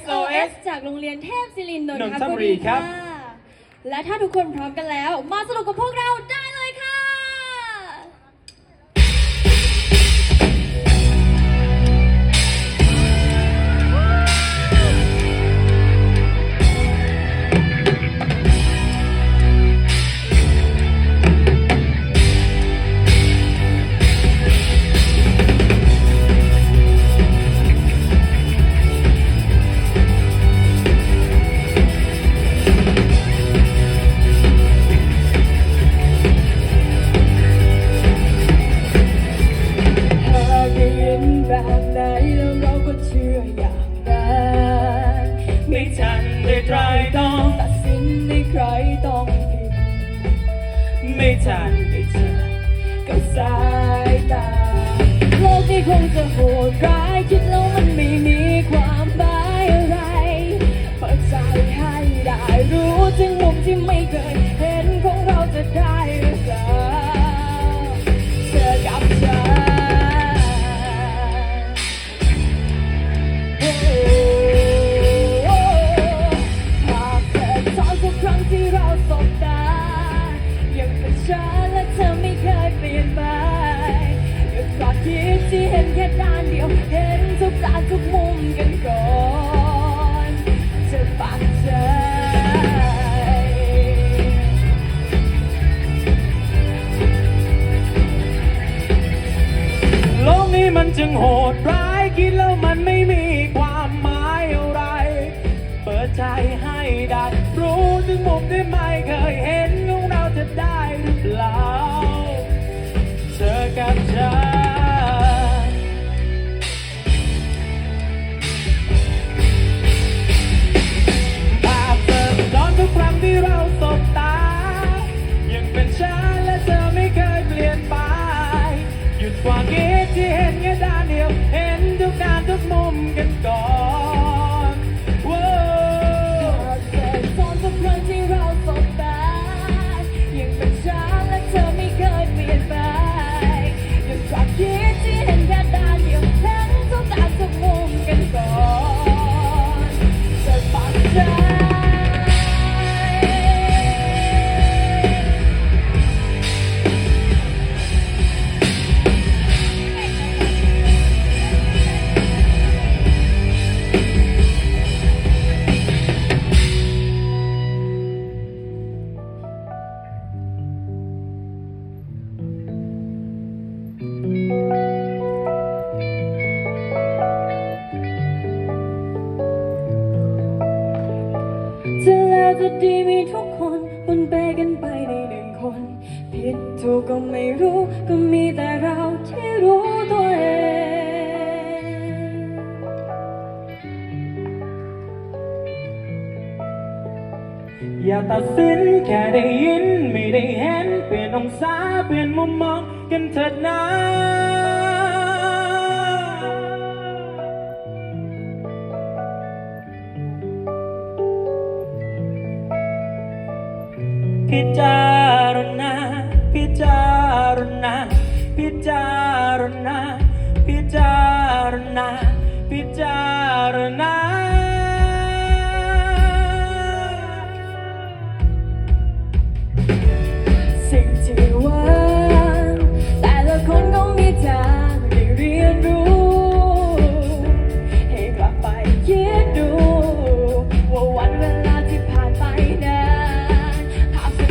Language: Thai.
SOS จากโรงเรียนเทพศิรินทร์นนนนททบุบุรีรีครัค่ะบและถ้าทุกคนพร้อมกันแล้ว มาสนุกกับพวกเราได้ ไม่ทันได้เจอกับสายตาโลกนี้คงจะโหดร้ายคิดแล้วมันไม่มีความหมายอะไรเปิดใจให้ได้รู้ถึงมุมที่ไม่เคยเห็นของเราจะได้หรือเปล่าเจอกับฉันหากเธอตอนทุกครั้งที่เราสบตา ยเปลี่ยนไปหยุดความคิดที่เห็นแค่ด้านเดียว เห็นทุกด้านทุกมุมกันก่อนจะปักใจโลกนี้มันจึงโหดร้ายคิดแล้วมันไม่มีความหมายอะไร เปิดใจให้ได้ รู้ถึงมุมที่ ห จะดีมีทุกคนปนเปกันไปในหนึ่งคน ผิดถูกก็ไม่รู้ก็มีแต่เราที่รู้ตัวเองอย่าตัดสินแค่ได้ยินไม่ได้เห็น เปลี่ยนองศาเปลี่ยนมุมมองกันเถิดนะ พิจารณา พิจารณา พิจารณา พิจารณา พิจารณา